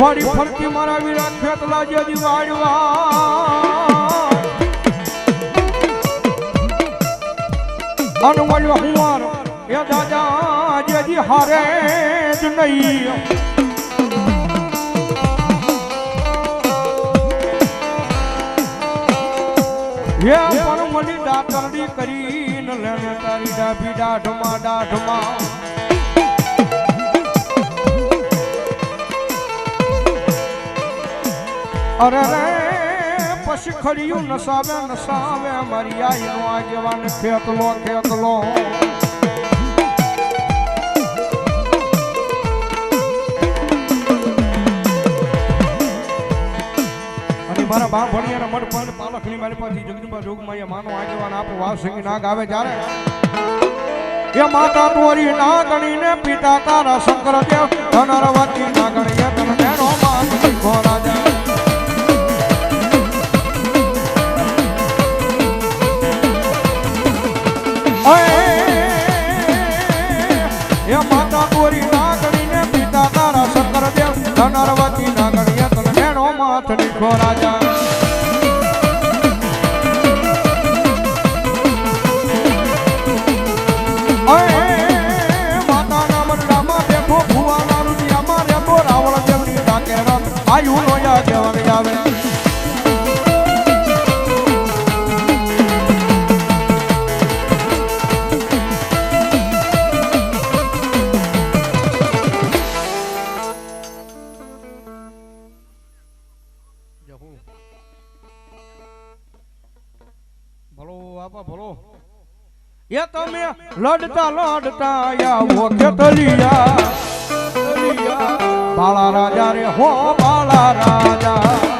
વાડી ફરતી મારા વીરા ખેતલા જેજી વાડવા. અનવલ હુંવાર, એ દાદા, જેજી હારે જ નહીં. હે પરમલી ડાકરડી કરીને લેને તારી ડાભી ડાઢમાં દાઢમાં અરે રે, પછી ખડિયું નસાવે નસાવે મારી આઈનો આગેવાન ખેતલો ખેતલો અને મારા બા ભણિયાના મઢ પણ પાલખની મારી પાસે જગદંબા જોગમાં માનો આગેવાન આપો વાસંગી નાગ આવે ત્યારે એ માતા તોરી નાગણીને પિતા તારા શંકર દેવ ધનરવતી નાગણી એ તને તેનો માન શીખો દેવ ધનરવતી નાગણી એ તને તેનો એ તમે લડતા લડતા આવો કેતલિયા. બાળા રાજા રે હો બાળા રાજા.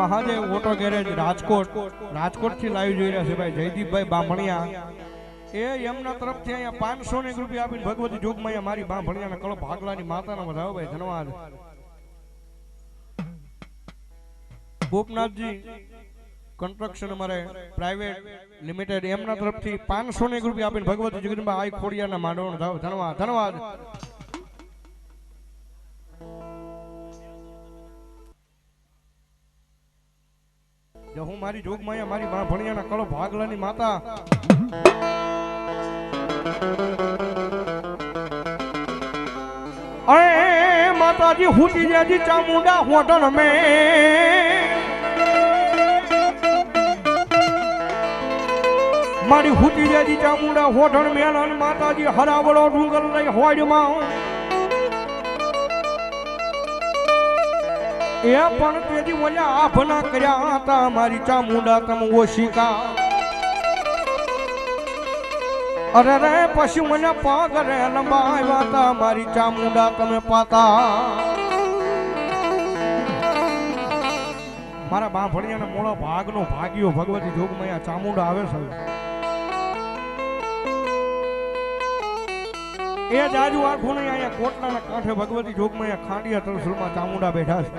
Mahadev auto garage Rajkot. રાજકોટથી લાઈવ જોઈ રહ્યા છે ભાઈ. જયદીપભાઈ બામણિયા એ એમના તરફથી અહીંયા પાંચસો ને રૂપિયા આપીને ભગવતી જોગમાં મારી બામણિયાના કળો ભાગલાની માતાના વધાવો ભાઈ. ધન્યવાદ. ગોપનાથજી કન્સ્ટ્રક્શન અમારે પ્રાઇવેટ લિમિટેડ એમના તરફથી પાંચસો ને રૂપિયા આપીને ભગવતી જગદંબા આઈ ખોડિયાના માંડવાનો ધન્યવાદ. ધન્યવાદ. જો હું મારી જોગમાયા, મારી મા ભણિયાના કળો ભાગલાની માતા. અરે માતાજી હુતી જાજી ચામુંડા હોટલ મે મારી હુતી જાજી ચામુંડા હોટણ મેલન માતાજી, હરાવળો ડુંગર લઈ હોડમાં. એ પણ તેજી ઓલા આભના કર્યા હતા. મારી ચામુંડા તમ ઓશિકા અરે રે, પછી મને પગ રે લંબાવ્યા હતા. મારી ચામુંડા તમે પાતા. મારા બાંભણિયાના મોડો ભાગનો ભાગ્યો ભગવતી જોગમાં ચામુંડા આવે છે. એ જાજુ આખું નહીં અહીંયા કોટલાના કાંઠે ભગવતી જોગમયા ખાંડિયા તરસુલમાં ચામુંડા બેઠા છે.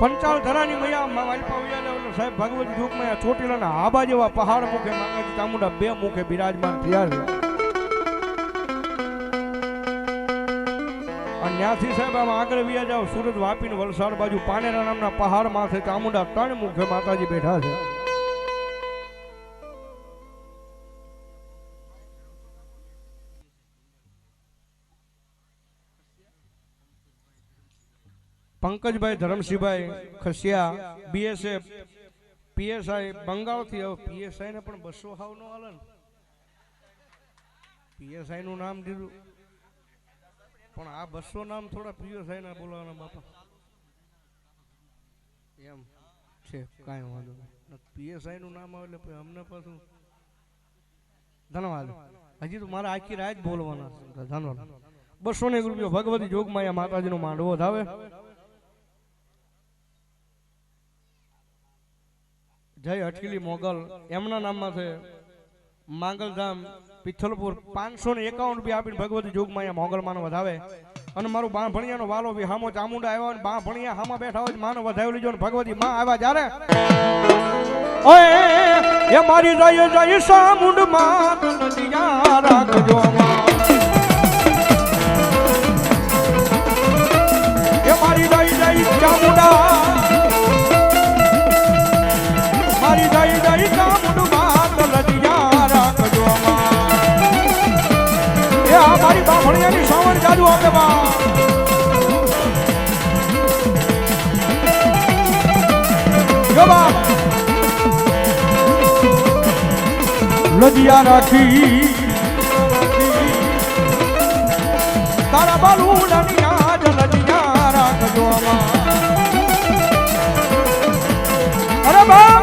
પંચાલ ધરાની મૈયા વાલપા વૈયાને સાહેબ ભગવતી જોગમાં ચોટીલાના આબા જેવા પહાડ મુખે માતાજી ચામુંડા બે મુખે બિરાજમાન થયા છે. અને ત્યાંથી સાહેબ આમ આગળ વ્યા જાવ સુરત વાપીને વલસાડ બાજુ પાનેરા નામના પહાડ માથે ચામુંડા ત્રણ મુખે માતાજી બેઠા છે. પંકજભાઈ ધરમસિંહભાઈ ખસિયા બીએસએફ પીએસઆઈ બંગાળથી હવે પીએસઆઈ ને પણ બસો હાવ નો હાલે પીએસઆઈ નું નામ દીધું. પણ આ બસો નામ થોડા પીએસઆઈ ના બોલાવાના બાપા. એમ છે, કાંઈ વાંધો નહીં. પીએસઆઈ નું નામ આવે એટલે અમને પાછું ધન્યવાદ હજી તો મારે આખી રાત બોલવાના ધન્યવાદ બસો ને એક રૂપિયો ભગવતી માતાજી માતાજીનો માંડવો ધાવે. જય અઠીલી મોગલ. એમના નામમાં છે માંગલધામ, પિથલપુર. પાંચસો ને એકાવન રૂપિયા આપીને ભગવતી જોગમાયા મોગલ માનો વધાવે. અને મારું બા ભણિયાનો વાલો બી હામો ચામુંડા આવ્યો અને બા ભણિયા હામાં બેઠા હોય માનો વધાવી લીજો ને ભગવતી માં આવ્યા જ્યારે? ઓય, એ મારી જય જય સામુંડમાં મારી બામણિયાની જાજુ આપે બા. લજિયા રાખી. તારા બાલુડાની આજ લજિયા રાખજો આમાં. અરે બા,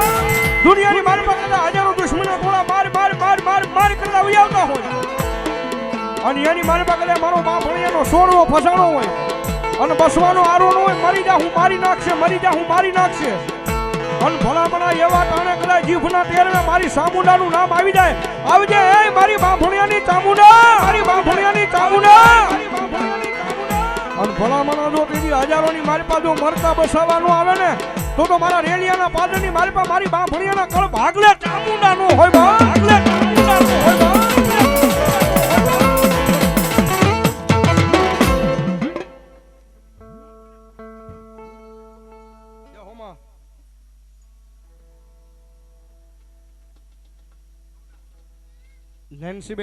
દુનિયાની મારી પાસે હજારો દુશ્મનો ગોળા માર માર માર માર માર કરતા ઉયાવતા હોય. અને એની મારી પાસે મારો બા ભણિયાનો સોરવો, ફસાણો હોય. અને બસવાનો આરો ન હોય, મરી જા, હું મારી નાખશે, મરી જા, હું મારી નાખશે. અને ભલામણા ભલા એવા ટાણે કદાચ જીભના ટેરવે મારી સામુંડાનું નામ આવી જાય. આવી જાય, એ મારી બાંભણિયાની ચામુંડા, મારી બાંભણિયાની ચામુંડા. અને ભલામણા જો કીધી હજારોની મારી પાસે મરતા બસાવવાનું આવે ને, તો તો મારા રેલિયાના પાદરની મારી પાસે મારી બાંભણિયાના કળ ભાગલે ચામુંડાનું હોય બા. Nancy